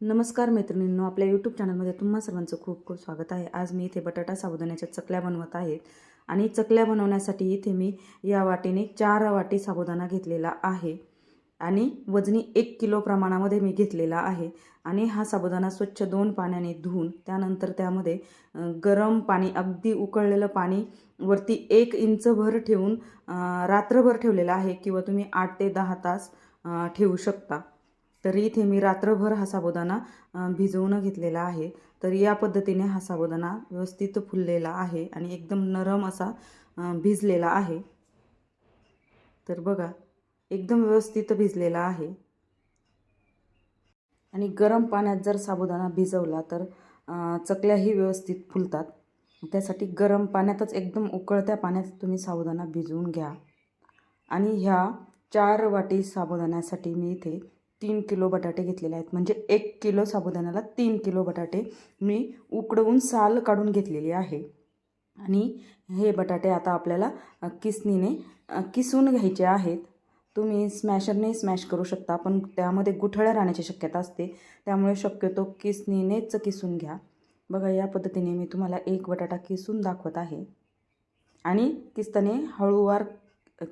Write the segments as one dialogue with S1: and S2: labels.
S1: नमस्कार मैत्रिणींनो आपल्या यूट्यूब चॅनलमध्ये तुम्हा सर्वांचं खूप खूप स्वागत आहे. आज मी इथे बटाटा साबुदाण्याच्या चकल्या बनवत आहे आणि चकल्या बनवण्यासाठी इथे मी या वाटीने चार वाटी साबुदाणा घेतलेला आहे आणि वजनी एक किलो प्रमाणामध्ये मी घेतलेला आहे आणि हा साबुदाणा स्वच्छ दोन पाण्याने धुवून त्यानंतर त्यामध्ये गरम पाणी अगदी उकळलेलं पाणी वरती एक इंचभर ठेवून रात्रभर ठेवलेलं आहे किंवा तुम्ही आठ ते दहा तास ठेवू शकता. तर इथे मी रात्रभर हा साबुदाणा भिजवून घेतलेला आहे. तर या पद्धतीने हा साबुदाणा व्यवस्थित फुललेला आहे आणि एकदम नरम असा भिजलेला आहे. तर बघा एकदम व्यवस्थित भिजलेला आहे. आणि गरम पाण्यात जर साबुदाणा भिजवला तर चकल्याही व्यवस्थित फुलतात. त्यासाठी गरम पाण्यातच एकदम उकळत्या पाण्यात तुम्ही साबुदाणा भिजवून घ्या. आणि ह्या चार वाटी साबुदाण्यासाठी मी इथे तीन किलो बटाटे घेतलेले आहेत. म्हणजे एक किलो साबुदाण्याला तीन किलो बटाटे मी उकडवून साल काढून घेतलेली आहे. आणि हे बटाटे आता आपल्याला किसनीने किसून घ्यायचे आहेत. तुम्ही स्मॅशरने स्मॅश करू शकता पण त्यामध्ये गुठळ्या राहण्याची शक्यता असते. त्यामुळे शक्यतो किसनीनेच किसून घ्या. बघा या पद्धतीने मी तुम्हाला एक बटाटा किसून दाखवत आहे. आणि किसताने हळूवार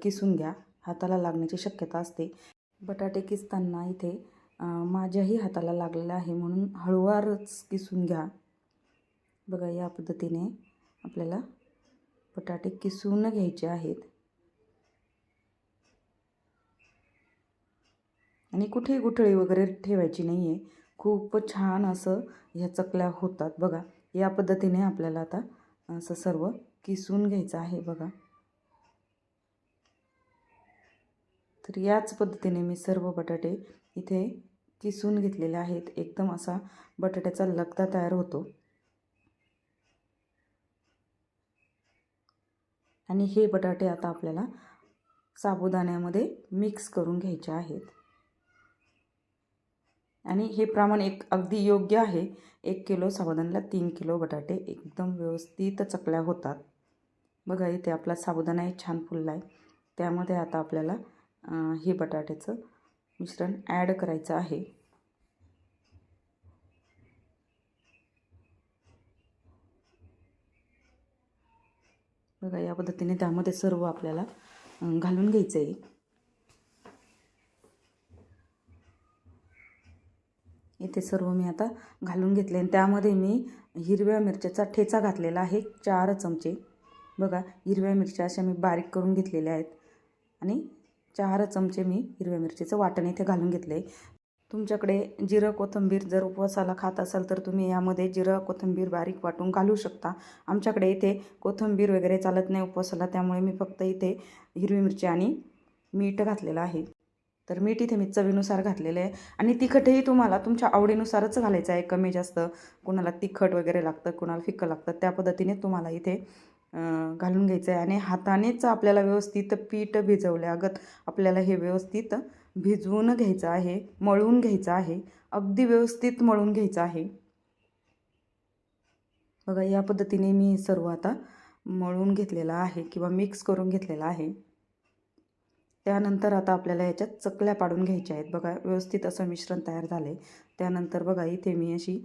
S1: किसून घ्या. हाताला लागण्याची शक्यता असते. बटाटे किसताना इथे माझ्याही हाताला लागलेलं आहे म्हणून हळूवारच किसून घ्या. बघा या पद्धतीने आपल्याला बटाटे किसून घ्यायचे आहेत. आणि कुठेही गुठळी वगैरे ठेवायची नाही आहे खूप छान असं ह्या चकल्या होतात. बघा या पद्धतीने आपल्याला आता असं सर्व किसून घ्यायचं आहे. बघा. तर याच पद्धतीने मी सर्व बटाटे इथे किसून घेतलेले आहेत. एकदम असा बटाट्याचा लगदा तयार होतो. आणि हे बटाटे आता आपल्याला साबुदाण्यामध्ये मिक्स करून घ्यायचे आहेत. आणि हे प्रमाण एक अगदी योग्य आहे. एक किलो साबुदाण्याला तीन किलो बटाटे एकदम व्यवस्थित चकल्या होतात. बघा इथे आपला साबुदाणाही छान फुलला आहे त्यामध्ये आता आपल्याला हे बटाट्याचं मिश्रण ॲड करायचं आहे. बघा या पद्धतीने त्यामध्ये सर्व आपल्याला घालून घ्यायचं आहे इथे सर्व मी आता घालून घेतले आणि त्यामध्ये मी हिरव्या मिरच्याचा ठेचा घातलेला आहे चार चमचे. बघा हिरव्या मिरच्या अशा मी बारीक करून घेतलेल्या आहेत. आणि चार चमचे मी हिरव्या मिरचीचं वाटण इथे घालून घेतले तुमच्याकडे जिरं कोथिंबीर जर उपवासाला खात असाल तर तुम्ही यामध्ये जिरं कोथिंबीर बारीक वाटून घालू शकता. आमच्याकडे इथे कोथिंबीर वगैरे चालत नाही उपवासाला त्यामुळे मी फक्त इथे हिरवी मिरची आणि मीठ घातलेलं आहे. तर मीठ इथे मी चवीनुसार घातलेलं आहे. आणि तिखटही तुम्हाला तुमच्या आवडीनुसारच घालायचं आहे. कमी जास्त कुणाला तिखट वगैरे लागतं कुणाला फिक्कं लागतं त्या पद्धतीने तुम्हाला इथे घालून घ्यायचं आहे आणि हातानेच आपल्याला व्यवस्थित पीठ भिजवल्यागत आपल्याला हे व्यवस्थित भिजवून घ्यायचं आहे मळून घ्यायचं आहे अगदी व्यवस्थित मळून घ्यायचं आहे. बघा या पद्धतीने मी सर्व आता मळून घेतलेला आहे किंवा मिक्स करून घेतलेला आहे. त्यानंतर आता आपल्याला याच्यात चकल्या पाडून घ्यायच्या आहेत. बघा व्यवस्थित असं मिश्रण तयार झालं आहे त्यानंतर बघा इथे मी अशी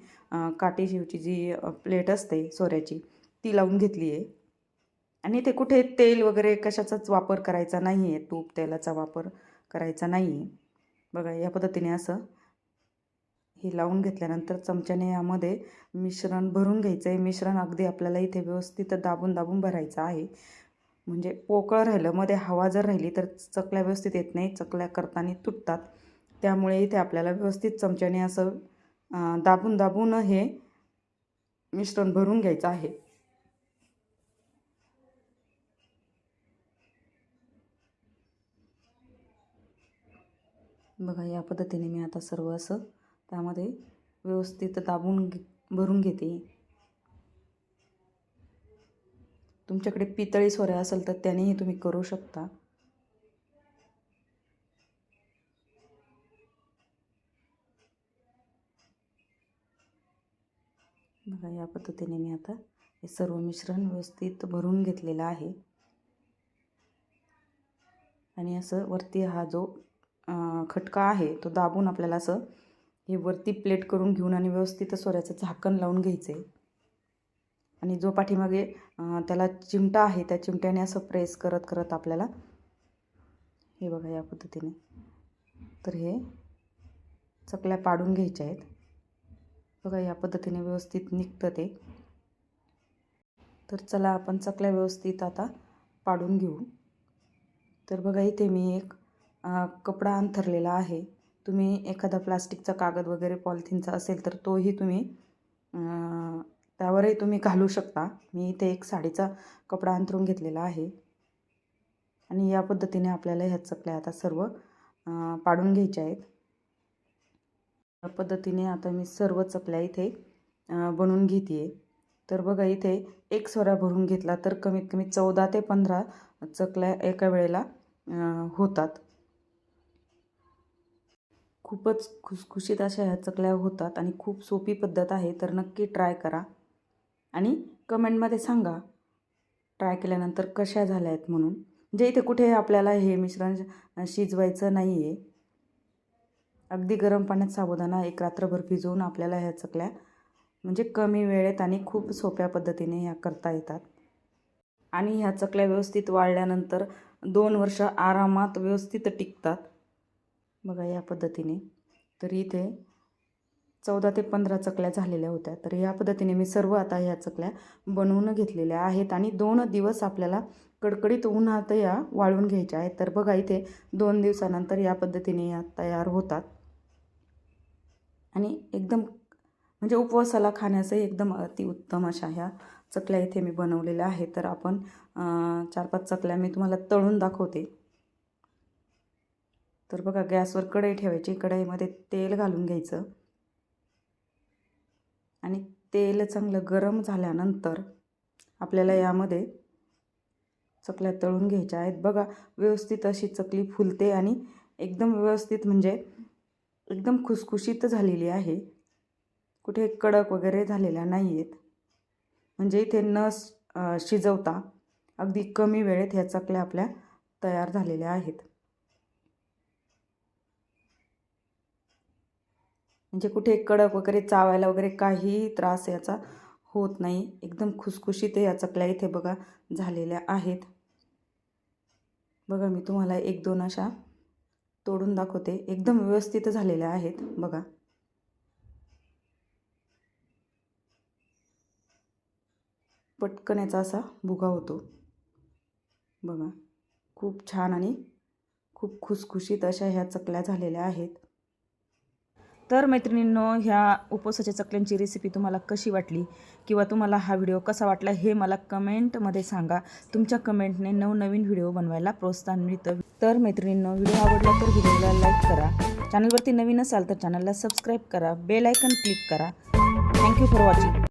S1: काटेशिवची जी प्लेट असते सोऱ्याची ती लावून घेतली आहे आणि ते कुठे तेल वगैरे कशाचाच वापर करायचा नाही आहे तूप तेलाचा वापर करायचा नाही आहे बघा या पद्धतीने असं हे लावून घेतल्यानंतर चमच्याने यामध्ये मिश्रण भरून घ्यायचं आहे मिश्रण अगदी आपल्याला इथे व्यवस्थित दाबून दाबून भरायचं आहे. म्हणजे पोकळ राहिलं मध्ये हवा जर राहिली तर चकल्या व्यवस्थित येत नाही चकल्या करताना तुटतात. त्यामुळे इथे आपल्याला व्यवस्थित चमच्याने असं दाबून दाबून हे मिश्रण भरून घ्यायचं आहे. बघा या पद्धतीने मी आता सर्व असं त्यामध्ये व्यवस्थित दाबून घे भरून घेते. तुमच्याकडे पितळी सोऱ्या असेल तर त्यानेही तुम्ही करू शकता. बघा या पद्धतीने मी आता हे सर्व मिश्रण व्यवस्थित भरून घेतलेलं आहे. आणि असं वरती हा जो खटका आहे तो दाबून आपल्याला असं हे वरती प्लेट करून घेऊन आणि व्यवस्थित सोऱ्याचं झाकण लावून घ्यायचं आहे आणि जो पाठीमागे त्याला चिमटा आहे त्या चिमट्याने असं प्रेस करत करत आपल्याला हे बघा या पद्धतीने. तर हे चकल्या पाडून घ्यायच्या आहेत. बघा या पद्धतीने व्यवस्थित निघतं ते. तर चला आपण चकल्या व्यवस्थित आता पाडून घेऊ. तर बघा इथे मी एक कपडा अंथरलेला आहे. तुम्ही एखादा प्लास्टिकचा कागद वगैरे पॉलिथिनचा असेल तर तोही तुम्ही त्यावरही तुम्ही घालू शकता. मी इथे एक साडीचा कपडा अंथरून घेतलेला आहे. आणि या पद्धतीने आपल्याला ह्या चकल्या आता सर्व पाडून घ्यायच्या आहेत. या पद्धतीने आता मी सर्व चकल्या इथे बनवून घेते आहे तर बघा इथे एक स्वरा भरून घेतला तर कमीत कमी चौदा ते पंधरा चकल्या एका वेळेला होतात. खूपच खुसखुशीत अशा ह्या चकल्या होतात आणि खूप सोपी पद्धत आहे तर नक्की ट्राय करा. आणि कमेंटमध्ये सांगा ट्राय केल्यानंतर कशा झाल्या आहेत म्हणून. म्हणजे इथे कुठे आपल्याला हे मिश्रण शिजवायचं नाही आहे अगदी गरम पाण्यात साबुदाणा एक रात्रभर भिजवून आपल्याला ह्या चकल्या म्हणजे कमी वेळेत आणि खूप सोप्या पद्धतीने ह्या करता येतात. आणि ह्या चकल्या व्यवस्थित वाळल्यानंतर दोन वर्ष आरामात व्यवस्थित टिकतात. बघा या पद्धतीने. तर इथे चौदा ते पंधरा चकल्या झालेल्या होत्या. तर या पद्धतीने मी सर्व आता ह्या चकल्या बनवून घेतलेल्या आहेत आणि दोन दिवस आपल्याला कडकडीत उन्हात या वाळून घ्यायच्या आहेत. तर बघा इथे दोन दिवसानंतर या पद्धतीने या तयार होतात. आणि एकदम म्हणजे उपवासाला खाण्याचंही एकदम अतिउत्तम अशा ह्या चकल्या इथे मी बनवलेल्या आहेत. तर आपण चार पाच चकल्या मी तुम्हाला तळून दाखवते. तर बघा गॅसवर कढई ठेवायची. कढईमध्ये तेल घालून घ्यायचं. आणि तेल चांगलं गरम झाल्यानंतर आपल्याला यामध्ये चकल्या तळून घ्यायच्या आहेत. बघा व्यवस्थित अशी चकली फुलते आणि एकदम व्यवस्थित म्हणजे एकदम खुसखुशीत झालेली आहे. कुठे कडक वगैरे झालेल्या नाही आहेत म्हणजे इथे न शिजवता अगदी कमी वेळेत ह्या चकल्या आपल्या तयार झालेल्या आहेत. म्हणजे कुठे कडक वगैरे चावायला वगैरे काहीही त्रास याचा होत नाही. एकदम खुसखुशीत या चकल्या इथे बघा झालेल्या आहेत. बघा मी तुम्हाला एक दोन अशा तोडून दाखवते. एकदम व्यवस्थित झालेल्या आहेत. बघा. पटकन याचा असा भुगा होतो. बघा. खूप छान आणि खूप खुसखुशीत अशा ह्या चकल्या झालेल्या आहेत. तर मैत्रिणींनो ह्या उपवासाच्या चकल्यांची रेसिपी तुम्हाला कशी वाटली? किंवा तुम्हाला हा व्हिडिओ कसा वाटला हे मला कमेंटमध्ये सांगा. तुमच्या कमेंटने नवनवीन व्हिडिओ बनवायला प्रोत्साहन मिळतं. तर मैत्रिणींनो व्हिडिओ आवडला तर व्हिडिओला लाईक करा. चॅनलवरती नवीन असाल तर चॅनलला सबस्क्राईब करा. बेल आयकन क्लिक करा. Thank you for watching